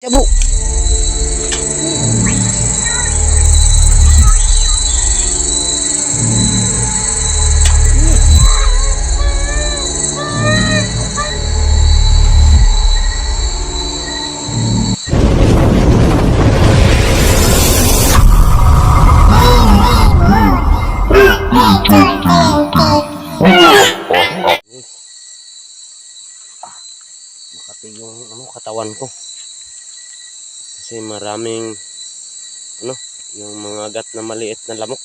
Cebu. Maraming ano, yung mga gat na maliit na lamok.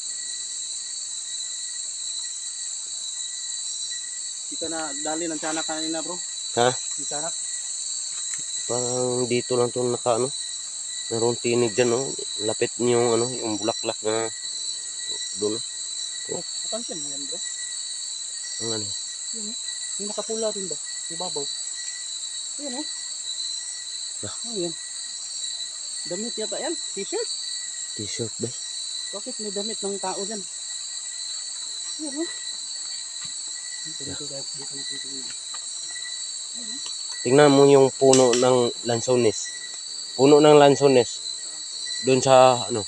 Hindi ka na dali ng tiyanak kanina bro. Ha? Yung tiyanak. Parang dito lang to naka ano. Meron tinig dyan, no? Lapit yung ano, yung bulaklak na doon. Oh, napansin mo yan bro. Ang ano. Yung nakapula rin ba? Yung babaw. Ayan oh. Ah. Oh, yan. Damit yata yan. T-shirt. T-shirt ba? Bakit may damit ng tao dyan? Ayan oh. Tingnan. Mo yung puno ng lansones. Puno ng lansones. Doon sa ano.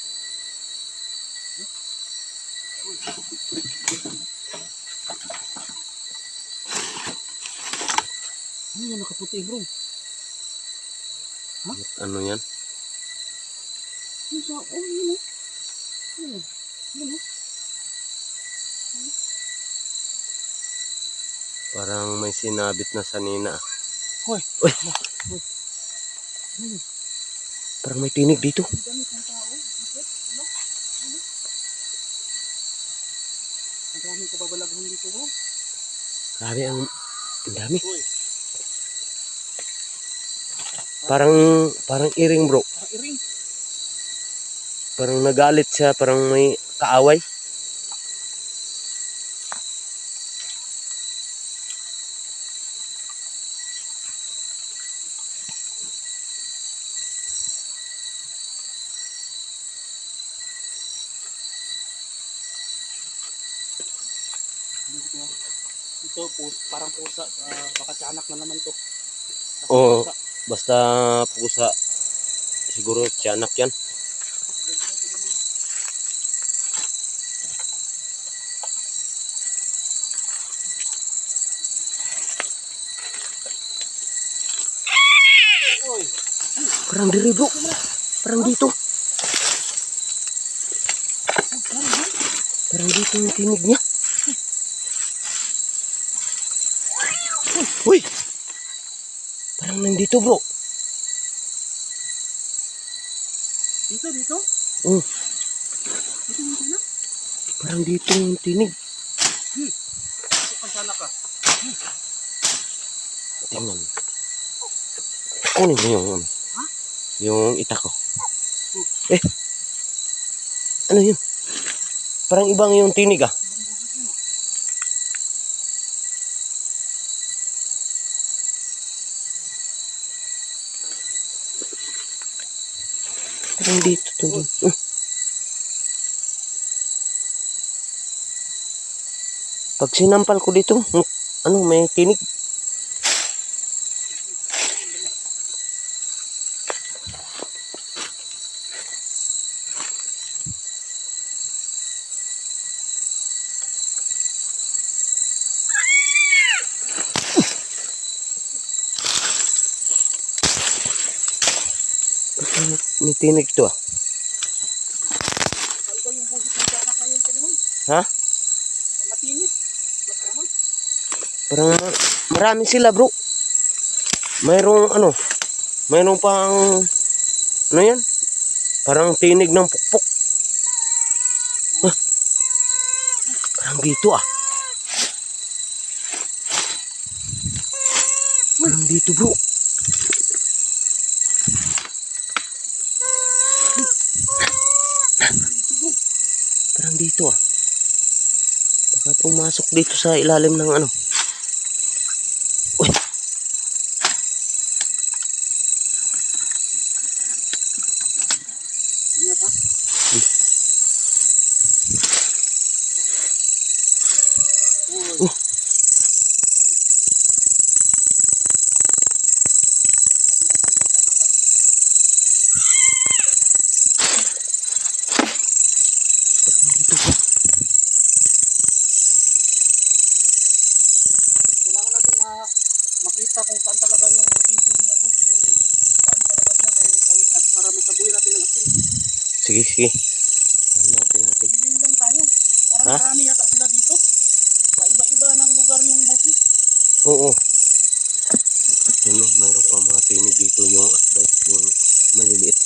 Ano yan nakaputi bro? Ano yan? Sa... Oh yun oh. Ayan. Ayan oh. Parang may sinabit na sanina. Hoy. Uy. Parang may tinig dito. May damit ng tao. Ang daming kababalaghan dito bro. Grabe ang, ang dami. Parang parang iring bro. Ah, iring. Parang nagalit siya, parang may kaaway. Ito pus, parang pusa. Uh, baka tiyanak na naman to. Oo. pusa. Basta pusa, siguro tiyanak yan. Oy, Parang diri bro. Parang dito. Parang dito yung tinig niya. Uy! Parang nandito bro. dito, dito. Oh, Dito yung tiyanak. parang dito yung tinig. Kunin mo yung ano. Yung ita ko. Eh. Ano yun? Parang ibang yung tinig ah. Parang dito to. Uh. Pag sinampal ko dito, hmm, ano, may tinig. May, may tinig to ah. Ha? Matinit. Mat- ano? Parang ma- marami sila bro. Mayroong ano, mayroong pang, ano yan? Parang tinig ng pukpok. Ah, parang dito ah. Parang dito bro. Parang dito ah. Baka pumasok dito sa ilalim ng ano. Uy! Oh. Sige, sige. Hanapin natin. Bilin lang tayo. Parang Ha? marami yata sila dito. Paiba-iba ng lugar yung bukid. Oo. Ano, mayroon pa mga tinig dito yung, yung maliliit.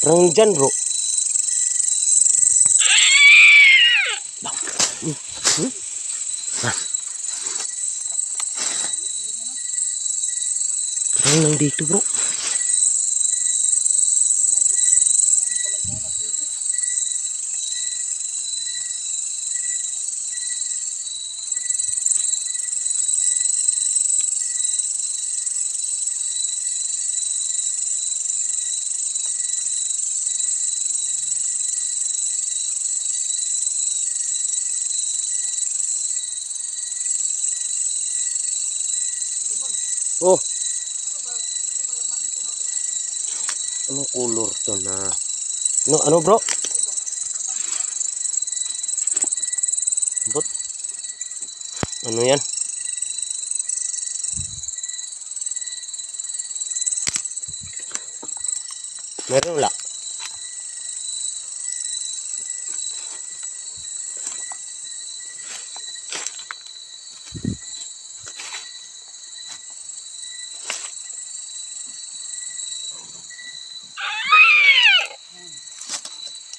Parang bro. Hmm? Parang nandito bro. Oh. Ano color to na? Ano ano bro? Bot. Ano yan? Meron wala?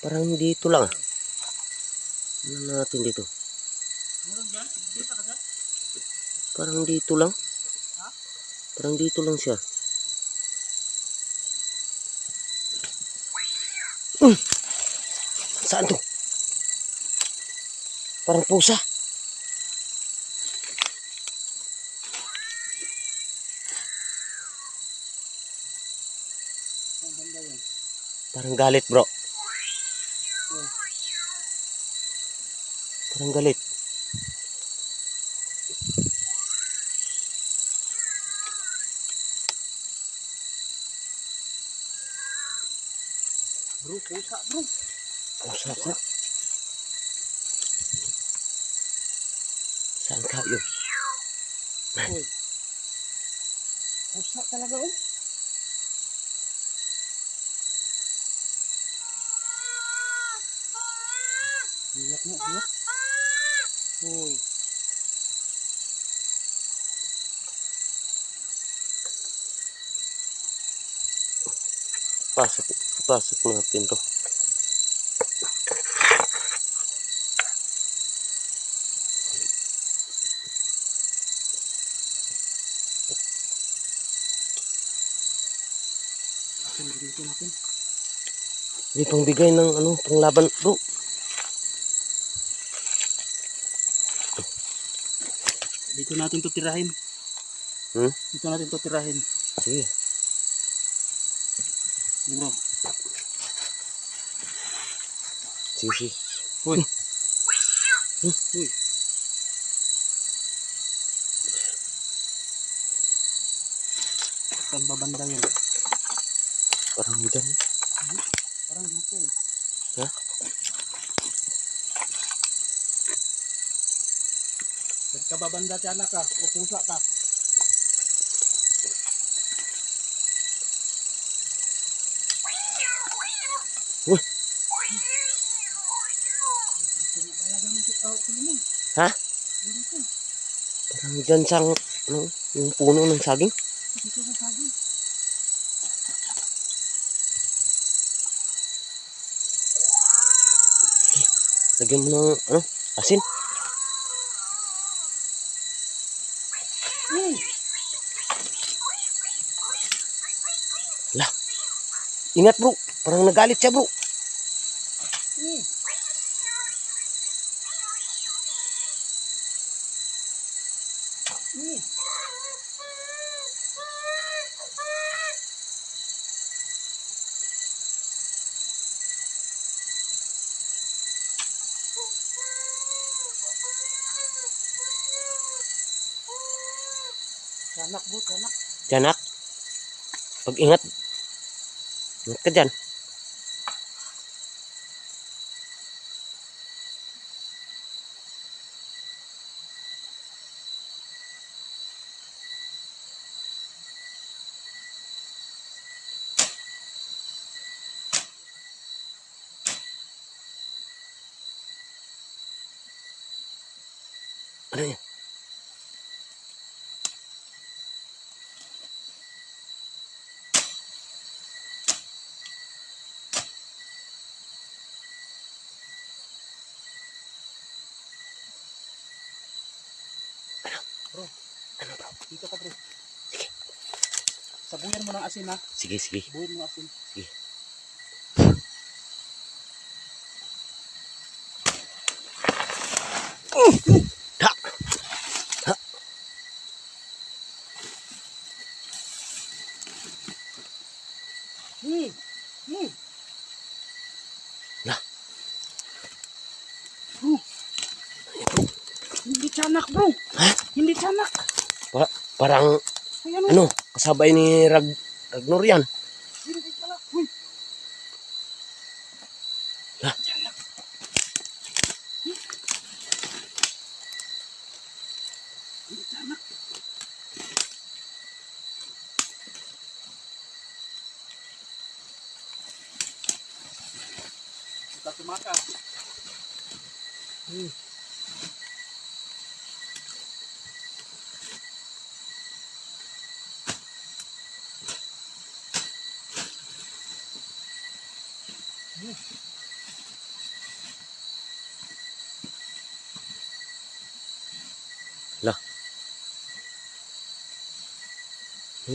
Parang dito lang. ah. Ano natin dito? Meron dyan? Dito ka dyan? Parang dito lang. Ha? Parang dito lang siya. Hmm. Saan to? Parang pusa. Ang ganda yun. Parang galit bro. Parang galit. Bro, pusa bro. Pusa ka. Saan ka yun? Uy. Pusa talaga oh. Iyak na, iyak. Uy. Pasok, pasok natin to. Akin dito natin. Hindi pang bigay ng ano, panglaban bro. Dito natin to tirahin. Hmm? Dito natin to tirahin. Sige. Bro. Sige, sige. Uy. Hmm? Uy. Saan ba banda yun? Parang dyan. Parang dito eh. Ha? Saan ka ba banda tiyanak ka? O pusa ka? Uy. Ha? Parang dyan sa, ano, yung puno ng saging. Saging. Lagyan mo ng ano, asin. Ingat bro, parang nagalit siya bro. Hmm. Hmm. Kanak bro. Pag ingat. Ingat ka. Dito ka bro. Sabuyan mo ng asin ha. Sige, sige. Sabuyan mo ng asin. Sige. Ha! Hmm. Hmm. Lah. Bro. Hindi tiyanak bro. Ha? Hindi tiyanak. Pa- parang Ay, ano? ano, kasabay ni Rag Ragnor yan. Lah. Kita tumakas. Hmm.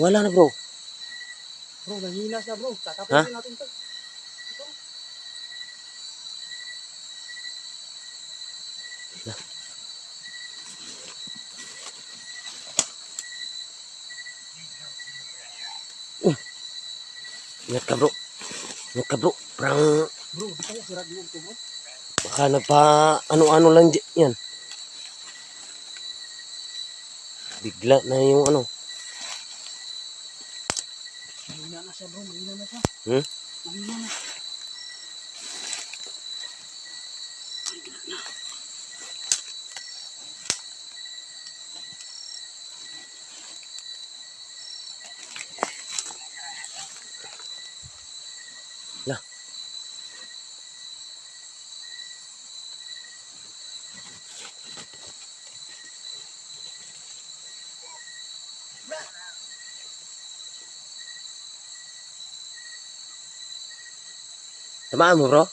Wala na bro. Bro, nahina siya bro. Ha? Tatapusin natin to. Ito. Ingat ka bro. Ingat ka bro. Parang Bro, di kaya sira din ito bro. baka nagpa ano-ano lang yan. Bigla na yung ano. Mahina na siya bro, mahina na siya. Hmm? Mahina na. Tamaan mo bro?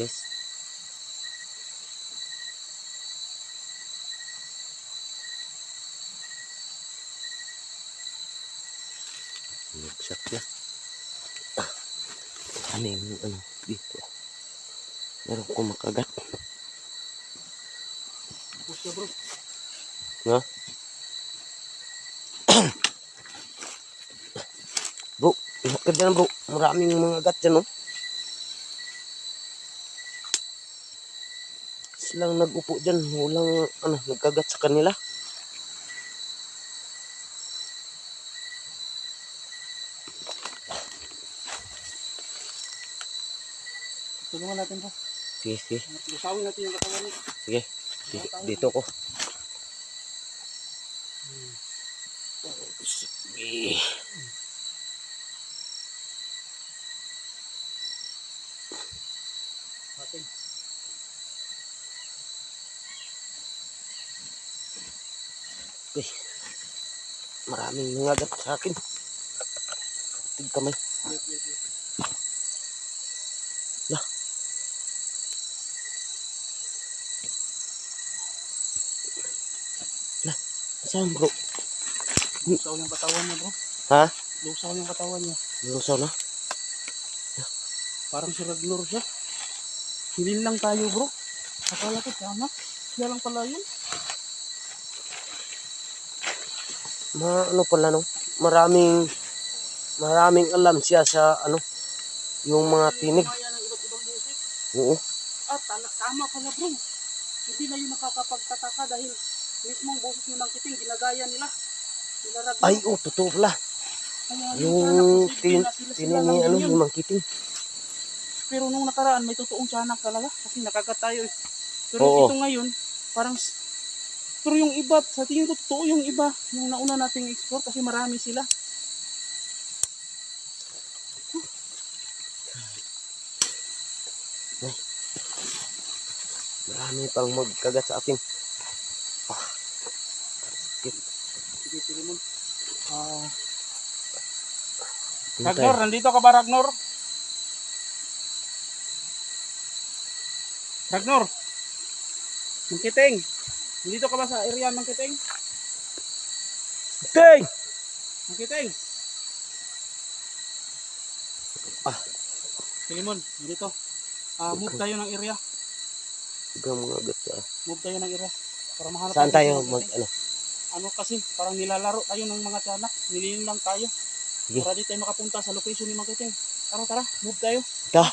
Guys. Nagsak na. Ah, ano yung ano dito? Meron ko makagat. Push siya bro. Nga? bro, ka dyan bro. Maraming mga agat dyan, no? Silang nag-upo dyan. Walang, ano, nagkagat sa kanila. Tulungan natin bro. Sige, sige. Lusawin natin yung katawan niya. Sige. Dito ko. Sige. Natin. Uy. maraming nangagat sa akin. Tig kamay. Wait, wait. Saan bro? Lusaw yung katawan niya bro. Ha? Lusaw yung katawan niya. Lusaw na? Parang si Ragnor siya. Hilin lang tayo bro. Akala ko tama. Siya lang pala yun. Ma, ano pala no? Maraming, maraming alam siya sa ano, yung mga tinig. Ng. Oo. At tala, tama pala bro. Hindi na yun nakakapagtataka dahil mismong boses Mang Kiting ginagaya nila. Ay, oh, totoo pala. Yung tin, na sila- sila tinin lang ni, din ano, yun. ni Mang Kiting. Pero nung nakaraan may totoong tiyanak talaga kasi nakagat tayo eh. Pero Oo. ito ngayon parang pero yung iba sa tingin ko totoo yung iba yung nauna nating explore kasi marami sila. Marami pang magkagat sa akin. Sige, sige mo. Ah, Ragnar, tayo? nandito ka ba Ragnar? Ragnar. Mangkiting. Nandito ka ba sa area Mangkiting? Ting! Mangkiting. Ah. Filimon, dito. Ah, move tayo ng area. Mga agat sa... Move tayo ng area. Para mahanap Saan tayo mag, ano? Ano kasi, parang nilalaro tayo ng mga tiyanak. Nililin lang tayo. Sige. Para di tayo makapunta sa location ni Mangkiting. Tara, tara. Move tayo. Ta,